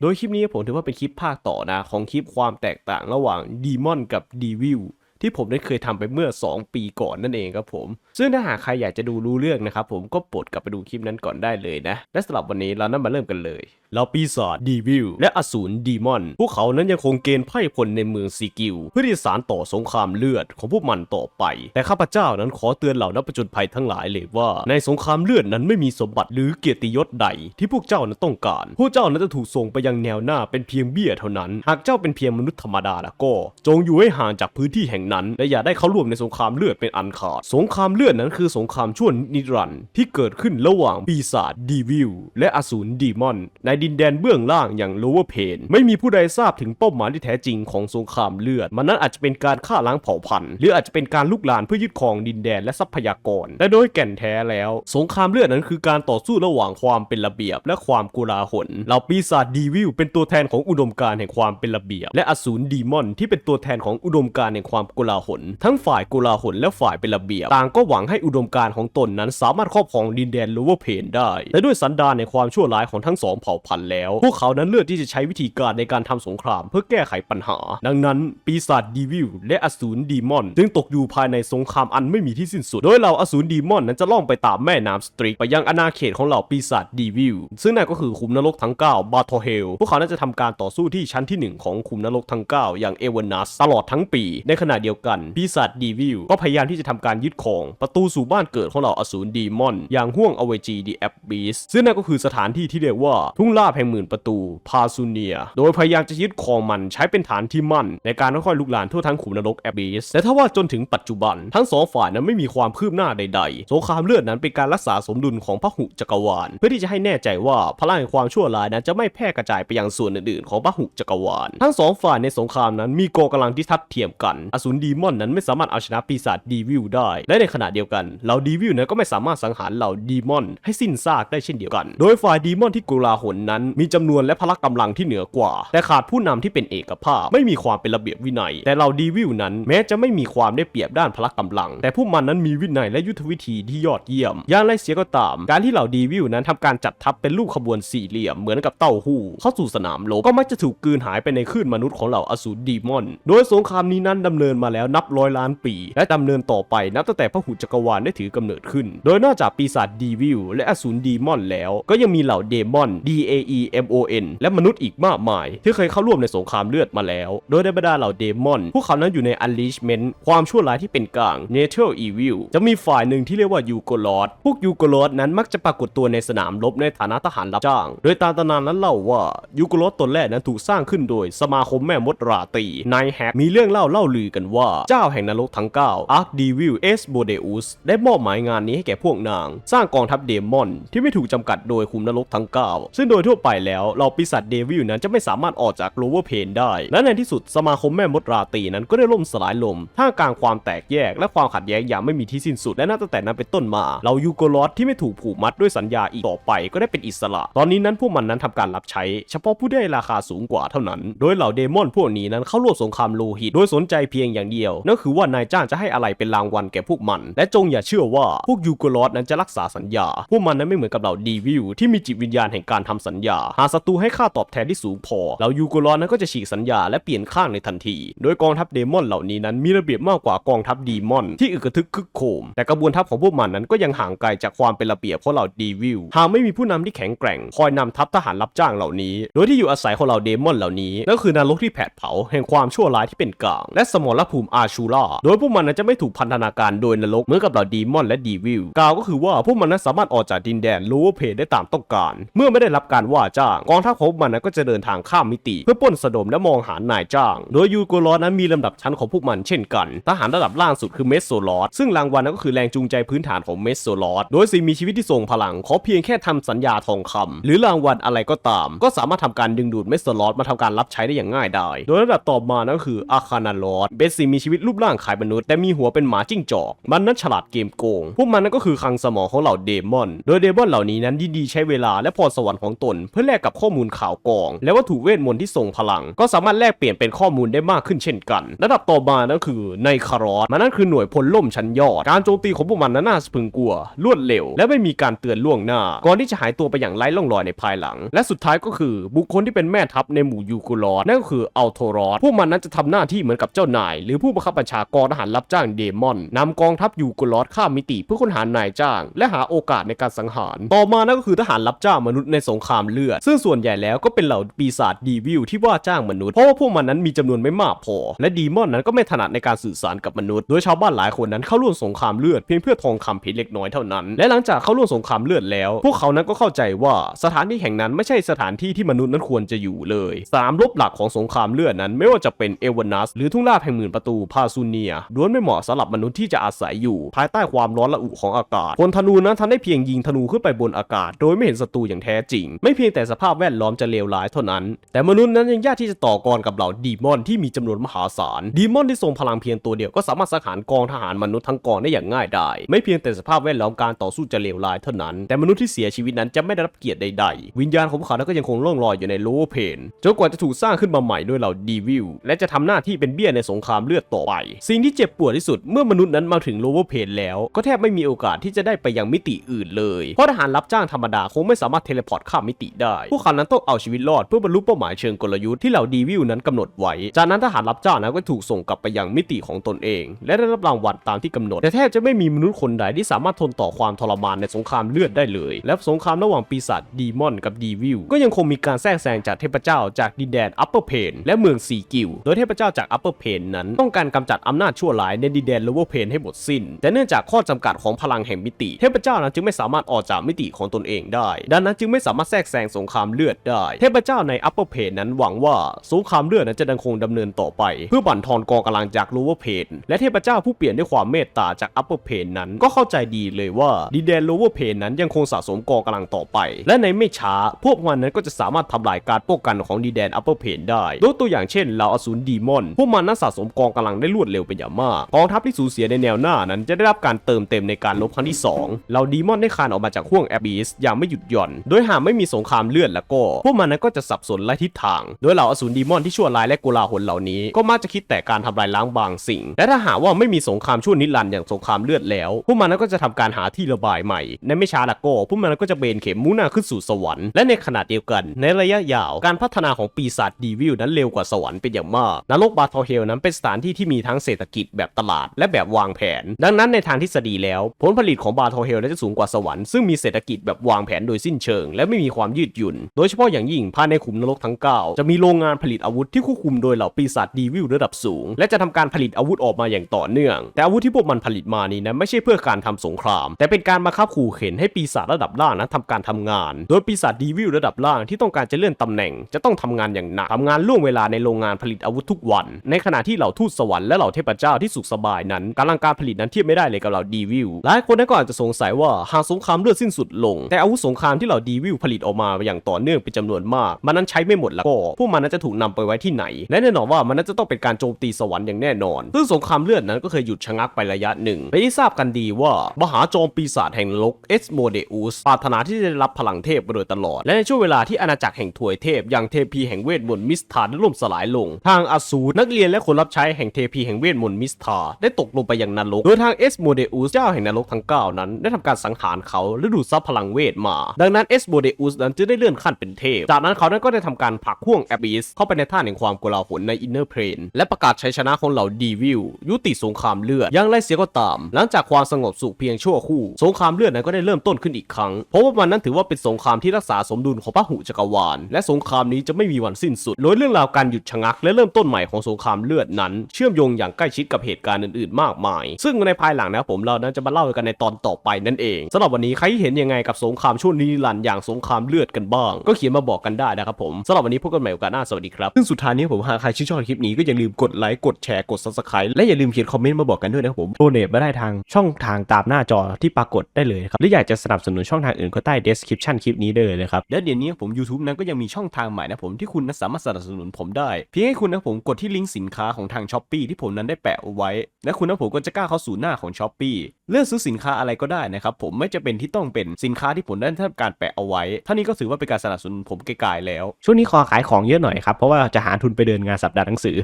โดยคลิปนี้ผมถือว่าเป็นคลิปภาคต่อนะ ของคลิปความแตกต่างระหว่างดีมอนกับดีวิล ที่ผมได้เคยทำไปเมื่อ 2 ปีก่อนนั่นเองครับผม ซึ่งถ้าหากใครอยากจะดูรู้เรื่องนะครับผมก็โปรดกลับไปดูคลิปนั้นก่อนได้เลยนะ และสำหรับวันนี้เรานั้นมาเริ่มกันเลยเราปีศาจดีวิลและอสูรดีมอนพวกเขานั้นยังคงเกณฑ์ไพร่พลในเมืองซีกิลเพื่อที่จะสานต่อสงครามเลือดของพวกมันต่อไป แต่ข้าพเจ้านั้นขอเตือนเหล่านักผจญภัยทั้งหลายเลยว่า ในสงครามเลือดนั้นไม่มีสมบัติหรือเกียรติยศใดที่พวกเจ้านั้นต้องการ พวกเจ้านั้นจะถูกส่งไปยังแนวหน้าเป็นเพียงเบี้ยเท่านั้น หากเจ้าเป็นเพียงมนุษย์ธรรมดาแล้วก็ จงอยู่ให้ห่างจากพื้นที่แห่งนั้นและอย่าได้เข้าร่วมในสงครามเลือดเป็นอันขาด สงครามเลือดนั้นคือสงครามชั่วนิรันดร์ที่เกิดขึ้นระหว่างปีศาจดีวิลและอสูรดีมอน ในดินแดนเบื้องล่างอย่างโลเวอร์เพนไม่มีผู้ใดทราบถึงเป้าหมายที่แท้จริงของสงครามเลือด มันนั้นอาจจะเป็นการฆ่าล้างเผ่าพันธุ์หรืออาจจะเป็นการลุกลานเพื่อยึดครองดินแดนและทรัพยากรแต่โดยแก่นแท้แล้ว สงครามเลือดนั้นคือการต่อสู้ระหว่างความเป็นระเบียบ และความกุลาหลเหล่าปีศาจดีวิลเป็นตัวแทนของอุดมการณ์แห่งความเป็นระเบียบ และอสูรดีมอนที่เป็นตัวแทนของอุดมการณ์แห่งความกุลาหลทั้งฝ่ายกุลาหลและฝ่ายเป็นระเบียบ ต่างก็หวังให้อุดมการณ์ของตนนั้นสามารถครอบครองดินแดนโลเวอร์เพนได้ และด้วยสันดานในความชั่วร้ายของทั้งสองเผ่าพันธุ์แล้ว พวกเขานั้นเลือกที่จะใช้วิธีการในการทำสงครามเพื่อแก้ไขปัญหา ดังนั้น ปีศาจดีวิลและอสูรดีมอนจึงตกอยู่ภายในสงครามอันไม่มีที่สิ้นสุด โดยเหล่าอสูรดีมอนนั้นจะล่องไปตามแม่น้ำสตริกไปยังอาณาเขตของเหล่าปีศาจดีวิลซึ่งนั่นก็คือขุมนรกทั้ง 9 บาโทเฮล พวกเขานั้นจะทำการต่อสู้ที่ชั้นที่ 1 ของขุมนรกทั้ง 9 อย่างเอเวอร์นัสตลอดทั้งปี ในขณะเดียวกัน ปีศาจดีวิลก็พยายามที่จะทำการยึดครอง ประตูสู่บ้านเกิดของเหล่าอสูรดีมอน อย่างห่วงอเวจีดีแอปบีสซึ่งนั่นก็คือสถานที่ที่เรียกว่า ทุ่งลาบแห่งหมื่นประตูพาซูเนีย โดยพยายามจะยึดครองมันใช้เป็นฐานที่มั่น ในการค่อยๆลุกลานทั่วทั้งขุมนรกแอปบีสแต่ถ้าว่าจนถึงปัจจุบัน ทั้งสองฝ่ายนั้นไม่มีความคืบหน้าใดๆสงครามเลือดนั้นเป็นการรักษาสมดุลของพหุจักรวาล เพื่อที่จะให้แน่ใจว่าพลังแห่งความชั่วร้ายนั้นจะไม่แพร่กระจายไปยังส่วนอื่นๆของพหุจักรวาล ทั้งสองฝ่ายในสงครามนั้นมีกองกำลังที่ทัดเทียมกันอสูรดีมอนนั้นไม่สามารถเอาชนะปีศาจดีวิลได้ และในขณะเดียวกันเหล่าดีวิลนั้นก็ไม่สามารถสังหารเหล่าดีมอนให้สิ้นซากได้เช่นเดียวกัน โดยฝ่ายดีมอนที่กุลาหลนั้น มีจำนวนและพละกำลังที่เหนือกว่า แต่ขาดผู้นำที่เป็นเอกภาพ ไม่มีความเป็นระเบียบวินัย แต่เหล่าดีวิลนั้นแม้จะไม่มีความได้เปรียบด้านพละกำลัง แต่พวกมันนั้นมีวินัยและยุทธวิธีที่ยอดเยี่ยม อย่างไรเสียก็ตาม การที่เหล่าดีวิลนั้นทำการจัดทัพเป็นรูปขบวนสี่เหลี่ยมเหมือนกับเต้าหู้เข้าสู่สนามรบก็มักจะถูกกลืนหายไปในคลื่นมนุษย์ของเหล่าอสูรดีมอน โดยสงครามนี้นั้นดำเนินมาแล้วนับร้อยล้านปี และดำเนินต่อไปนับตั้งแต่พระหุจักรวาลได้ถือกำเนิดขึ้น โดยนอกจากปีศาจดีวิลและอสูรดีมอนแล้ว ก็ยังมีเหล่าเดมอน D A E M O N และมนุษย์อีกมากมาย ที่เคยเข้าร่วมในสงครามเลือดมาแล้ว โดยในบรรดาเหล่าเดมอน พวกเขานั้นอยู่ใน Unleashment ความชั่วร้ายที่เป็นกลาง Natural Evil จะมีฝ่ายหนึ่งที่เรียกว่ายูโกลอดพวกยูโกลอดนั้นมักจะปรากฏตัวในสนามรบในฐานะทหารรับจ้าง โดยตามตำนานนั้นเล่าว่ายูโกลอดตนแรกนั้นถูกสร้างขึ้นโดยสมาคมแม่มดราตีนายแฮกมีเรื่องเล่าเล่าลือกันว่าเจ้าแห่งนรกทั้ง 9 Arch Devil S b o d e u s ได้มอบหมายงานนี้ให้แก่พวกนาง สร้างกองทัพเดมอน ที่ไม่ถูกจำกัดโดยคุมนรกทั้ง 9 ซึ่งโดยทั่วไปแล้วเหล่าปีศาจเดวิลนั้นจะไม่สามารถออกจากโลเวอร์เพนได้ และในที่สุดสมาคมแม่มดราตีนั้นก็ได้ล่มสลายลงท่ามกลางความแตกแยก และความขัดแย้งอย่างไม่มีที่สิ้นสุดและนับตั้งแต่นั้นเป็นต้นมาเหล่ายูโกลอสที่ไม่ถูกผูกมัดด้วยสัญญาอีกต่อไปก็ได้เป็นอิสระ ตอนนี้นั้นพวกมันนั้นทำการรับใช้ เฉพาะผู้ได้ราคาสูงกว่าเท่านั้น โดยเหล่าเดมอนพวกนี้นั้นเข้าร่วมสงครามโลหิตโดยสนใจเพียงอย่างเดียว นั่นคือว่านายจ้างจะให้อะไรเป็นรางวัลแก่พวกมัน และจงอย่าเชื่อว่าพวกยูโกลอสนั้นจะรักษาสัญญา พวกมันนั้นไม่เหมือนกับเหล่าดีวิลที่มีจิตวิญญาณแห่งการทำสัญญา หากศัตรูให้ค่าตอบแทนที่สูงพอเหล่ายูโกลอสนั้นก็จะฉีกสัญญาและเปลี่ยนข้างในทันที โดยกองทัพเดมอนเหล่านี้นั้นมีระเบียบมากกว่ากองทัพดีมอน ที่อึกระทึกคึกโคม แต่กระบวนทัพของพวกมันนั้นก็ยังห่างไกลจากความเป็นระเบียบของเหล่าดีวิลหากไม่มีผู้นำที่แข็งแกร่งคอยนำทัพทหารรับจ้างเหล่านี้ โดยที่อยู่อาศัยของเหล่าเดมอนเหล่านี้นั่นคือนรกที่แผดเผาแห่งความชั่วร้ายที่เป็นกลางและสมรภูมิอาชูราโดยพวกมันนั้นจะไม่ถูกพันธนาการโดยนรกเหมือนกับเหล่าดีมอนและดีวิลกล่าวก็คือว่าพวกมันนั้นสามารถออกจากดินแดนลเวอร์เพได้ตามต้องการ เมื่อไม่ได้รับการว่าจ้างกองทัพของพวกมันนั้นก็จะเดินทางข้ามมิติ เพื่อป้นสะดมและมองหานายจ้าง โดยยูโกลอนั้นมีลำดับชั้นของพวกมันเช่นกัน ทหารระดับล่างสุดคือเมสโซลอสซึ่งรางวัลนั้นก็คือแรงจูงใจพื้นฐานของเมสโซลอสโดยสิ่งมีชีวิตที่ทรงพลังขอเพียงแค่ทำสัญญาทองคำหรือรางวัลอะไรก็ตาม ก็สามารถทำการดึงดูดเมสโซลอสมาทำการรับใช้ได้อย่างง่ายดายโดยระดับต่อมานั่นก็คืออาคานาลอสเบสิสิ่งมีชีวิตรูปร่างคล้ายมนุษย์แต่มีหัวเป็นหมาจิ้งจอก มันนั้นฉลาดเกมโกง พวกมันนั้นก็คือคลังสมองของเหล่าเดมอน โดยเดมอนเหล่านี้นั้นยินดีใช้เวลาและพรสวรรค์ของตน เพื่อแลกกับข้อมูลข่าวกรอง และวัตถุเวทมนต์ที่ทรงพลัง ก็สามารถแลกเปลี่ยนเป็นข้อมูลได้มากขึ้นเช่นกัน ระดับต่อมานั่นคือในคารอสมันนั่นคือหน่วยพลล่มชั้นยอด การโจมตีของพวกมันนั้นน่าสะพึงกลัว รวดเร็ว และไม่มีการเตือนล่วงหน้า ก่อนที่จะหายตัวไปอย่างไร้ร่องรอยในภายหลัง และสุดท้ายก็คือบุคคลที่เป็นแม่ทัพในหมู่ยูกุลอสนั่นก็คืออัลโทรอสพวกมันนั้นจะทำหน้าที่เหมือนกับเจ้านายหรือผู้บังคับบัญชากองทหารรับจ้างเดมอนนำกองทัพยูกุลอสข้ามมิติเพื่อค้นหานายจ้าง และหาโอกาสในการสังหาร ต่อมานั่นก็คือทหารรับจ้างมนุษย์ในสงครามเลือด ซึ่งส่วนใหญ่แล้วก็เป็นเหล่าปีศาจดีวิลที่ว่าจ้างมนุษย์เพราะว่าพวกมันนั้นมีจำนวนไม่มากพอ และดีมอนนั้นก็ไม่ถนัดในการสื่อสารกับมนุษย์ โดยชาวบ้านหลายคนนั้นเข้าร่วมสงครามเลือดเพียงเพื่อทองคำเพชรเล็กน้อยเท่านั้น และหลังจากเข้าร่วมสงครามเลือดแล้ว พวกเขานั้นก็เข้าใจว่าสถานที่แห่งนั้นไม่ใช่สถานที่ที่มนุษย์นั้นควรจะอยู่เลยสามรบหลักของสงครามเลือดนั้นไม่ว่าจะเป็นเอวานัสหรือทุ่งลาแห่งหมื่นประตูพาซูเนียล้วนไม่เหมาะสำหรับมนุษย์ที่จะอาศัยอยู่ ภายใต้ความร้อนระอุของอากาศพลธนูนั้นทำได้เพียงยิงธนูขึ้นไปบนอากาศ โดยไม่เห็นศัตรูอย่างแท้จริง ไม่เพียงแต่สภาพแวดล้อมจะเลวร้ายเท่านั้น แต่มนุษย์นั้นยังยากที่จะต่อกรกับเหล่าดีมอนที่มีจำนวนมหาศาลดีมอนที่ทรงพลังเพียงตัวเดียวก็สามารถสังหารกองทหารมนุษย์ทั้งกองได้อย่างง่ายดายไม่เพียงแต่สภาพแวดล้อมการต่อสู้จะเลวร้ายเท่านั้น แต่มนุษย์ที่เสียชีวิตนั้นจะไม่ได้รับเกียรติใดๆ วิญญาณของพวกเขาก็ยังคงล่องลอยอยู่ในโลเพนจนกว่าจะถูกสร้างขึ้นมาใหม่ด้วยเหล่าดีวิลและจะทำหน้าที่เป็นเบี้ยในสงครามเลือดต่อไป สิ่งที่เจ็บปวดที่สุดเมื่อมนุษย์นั้นมาถึงโลเวอร์เพนแล้ว ก็แทบไม่มีโอกาสที่จะได้ไปยังมิติอื่นเลย เพราะทหารรับจ้างธรรมดาคงไม่สามารถเทเลพอร์ตข้ามมิติได้ พวกเขานั้นต้องเอาชีวิตรอดเพื่อบรรลุเป้าหมายเชิงกลยุทธ์ที่เหล่าดีวิลนั้นกำหนดไว้ จากนั้นทหารรับจ้างนั้นก็ถูกส่งกลับไปยังมิติของตนเอง และได้รับรางวัลตามที่กำหนด แต่แทบจะไม่มีมนุษย์คนใดที่สามารถทนต่อความทรมานในสงครามเลือดได้เลย และสงครามระหว่างปีศาจดีมอนกับดีวิลก็ยังคงมีการแทรกแซงจากเทพเจ้าจากดินแดนอัปเปอร์เพนและเมืองซีกิลโดยเทพเจ้าจากอัปเปอร์เพนนั้นต้องการกำจัดอำนาจชั่วร้ายในดินแดนโลเวอร์เพนให้หมดสิ้น แต่เนื่องจากข้อจำกัดของพลังแห่งมิติ เทพเจ้านั้นจึงไม่สามารถออกจากมิติของตนเองได้ ดังนั้นจึงไม่สามารถแทรกแซงสงครามเลือดได้ เทพเจ้าในอัปเปอร์เพนนั้นหวังว่าสงครามเลือดนั้นจะยังคงดำเนินต่อไป เพื่อบั่นทอนกองกำลังจากโลเวอร์เพนและเทพเจ้าผู้เปลี่ยนด้วยความเมตตาจากอัปเปอร์เพนนั้นก็เข้าใจดีเลยว่าดินแดนโลเวอร์เพนนั้นยังคงสะสมกองกำลังต่อไป และในไม่ช้า พวกมันนั้นก็จะสามารถทำลายการป้องกันของดินแดนอัปเปอร์เพนได้ยกตัวอย่างเช่นเหล่าอสูรดีมอนพวกมันนั้นสะสมกองกำลังได้รวดเร็วเป็นอย่างมาก กองทัพที่สูญเสียในแนวหน้านั้นจะได้รับการเติมเต็มในการลบครั้งที่สองเหล่าดีมอนได้คานออกมาจากห้วงแอบิสอย่างไม่หยุดหย่อน โดยหากไม่มีสงครามเลือดแล้วก็ พวกมันนั้นก็จะสับสนไร้ทิศทาง โดยเหล่าอสูรดีมอนที่ชั่วร้ายและโกลาหลเหล่านี้ ก็มักจะคิดแต่การทำลายล้างบางสิ่ง และถ้าหากว่าไม่มีสงครามชั่วนิรันดร์อย่างสงครามเลือดแล้ว พวกมันนั้นก็จะทำการหาที่ระบายใหม่ ในไม่ช้าละก็พวกมันนั้นก็จะเบนเข็มมุ่งหน้าขึ้นสู่สวรรค์และในขณะเดียวกัน ในระยะยาวการพัฒนาของปีศาจดีวิลนั้นเร็วกว่าสวรรค์เป็นอย่างมากนรกบาทอเฮลนั้นเป็นสถานที่ที่มีทั้งเศรษฐกิจแบบตลาดและแบบวางแผน ดังนั้นในทางทฤษฎีแล้ว ผลผลิตของบาทอเฮลจะสูงกว่าสวรรค์ซึ่งมีเศรษฐกิจแบบวางแผนโดยสิ้นเชิง และไม่มีความยืดหยุ่น โดยเฉพาะอย่างยิ่งภายในขุมนรกทั้ง 9 จะมีโรงงานผลิตอาวุธที่ควบคุมโดยเหล่าปีศาจดีวิลระดับสูง และจะทำการผลิตอาวุธออกมาอย่างต่อเนื่อง แต่อาวุธที่พวกมันผลิตมานี้นะไม่ใช่เพื่อการทำสงคราม แต่เป็นการมาคับขู่เข็นให้ปีศาจระดับล่างนั้นทำการทำงาน โดยปีศาจดีวิลระดับล่างที่ต้องการจะเลื่อนตำแหน่ง จะต้องทำงานอย่างหนักทำงานล่วงเวลาในโรงงานผลิตอาวุธทุกวัน ในขณะที่เหล่าทูตสวรรค์และเหล่าเทพเจ้าที่สุขสบายนั้นกำลังการผลิตนั้นเทียบไม่ได้เลยกับเหล่าดีวิลหลายคนนั้นก็อาจจะสงสัยว่าหากสงครามเลือดสิ้นสุดลง แต่อาวุธสงครามที่เหล่าดีวิลผลิตออกมาอย่างต่อเนื่องเป็นจำนวนมาก มันนั้นใช้ไม่หมดแล้วก็พวกมันนั้นจะถูกนำไปไว้ที่ไหนและแน่นอนว่ามันนั้นจะต้องเป็นการโจมตีสวรรค์อย่างแน่นอนซึ่งสงครามเลือดนั้นก็เคยหยุดชะงักไประยะหนึ่งและที่ทราบกันดีว่ามหาโจมปีศาจแห่งนรกเอสโมเดอุสปรารถนาที่จะได้รับพลังเทพมาโดยตลอด และในช่วงเวลาที่อาณาจักรแห่งถวยเทพอย่างเทพีแห่งเวทมนต์มิสทาได้ล่มสลายลง ทางอสูรนักเรียนและคนรับใช้แห่งเทพีแห่งเวทมนต์มิสทาได้ตกลงไปยังนรก โดยทางเอสโมเดอุสเจ้าแห่งนรกทั้ง 9 นั้น ได้ทำการสังหารเขาและดูดซับพลังเวทมา ดังนั้นเอสโมเดอุสนั้นจึงได้เลื่อนขั้นเป็นเทพ จากนั้นเขานั้นก็ได้ทำการผลักห่วงแอบิสเข้าไปในท่าแห่งความโกลาหลในอินเนอร์เพลนและประกาศชัยชนะของเหล่าดีวิลยุติสงครามเลือดอย่างไรเสียก็ตาม หลังจากความสงบสุขเพียงชั่วครู่ สงครามเลือดนั้นก็ได้เริ่มต้นขึ้นอีกครั้ง เพราะว่ามันนั้นถือว่าเป็นสงครามที่รักษาสมดุลของพหุจักรวาล และสงครามนี้จะไม่มีวันสิ้นสุดโดยเรื่องราวการหยุดชะงักและเริ่มต้นใหม่ของสงครามเลือดนั้นเชื่อมโยงอย่างใกล้ชิดกับเหตุการณ์อื่นๆ มากมาย ซึ่งในภายหลังนะครับผมเรานั้นจะมาเล่ากันในตอนต่อไปนั่นเองสำหรับวันนี้ใครเห็นยังไงกับสงครามช่วงนิรันดร์อย่างสงครามเลือดกันบ้าง ก็เขียนมาบอกกันได้นะครับผมสำหรับวันนี้พบกันใหม่โอกาสหน้าสวัสดีครับซึ่งสุดท้ายนี้ผมหากใครชื่นชอบคลิปนี้ก็อย่าลืมกดไลค์กดแชร์กด subscribe และอย่าลืมเขียนคอมเมนต์มาบอกกันด้วยนะครับผมโดเนทมาได้ทางช่องทางตามหน้าจอที่ปรากฏได้เลยครับหรืออยากจะสนับสนุนช่องทางอื่นก็ใต้ description คลิปนี้ได้เลยนะครับและเดี๋ยวนี้ผม YouTube นั้นก็ยังมีช่องทางใหม่นะผมที่คุณนั้นสามารถสนับสนุนผมได้ เพียงให้คุณนะผมกดที่ลิงก์สินค้าของทางางช้อปปีที่ผมนั้นได้แปะเอาไว้ และคุณนั้นผมก็จะกล้าเข้าสู่หน้าของช้อปปีเลือกซื้อสินค้าอะไรก็ได้นะครับผมไม่จะเป็นที่ต้องเป็นสินค้าที่ผมได้ทำการแปะเอาไว้ท่านี้ก็ถือว่าเป็นการสนับสนุนผมไกลๆแล้ว ช่วงนี้ขอขายของเยอะหน่อยครับเพราะว่าจะหาทุนไปเดินงานสัปดาห์หนังสือ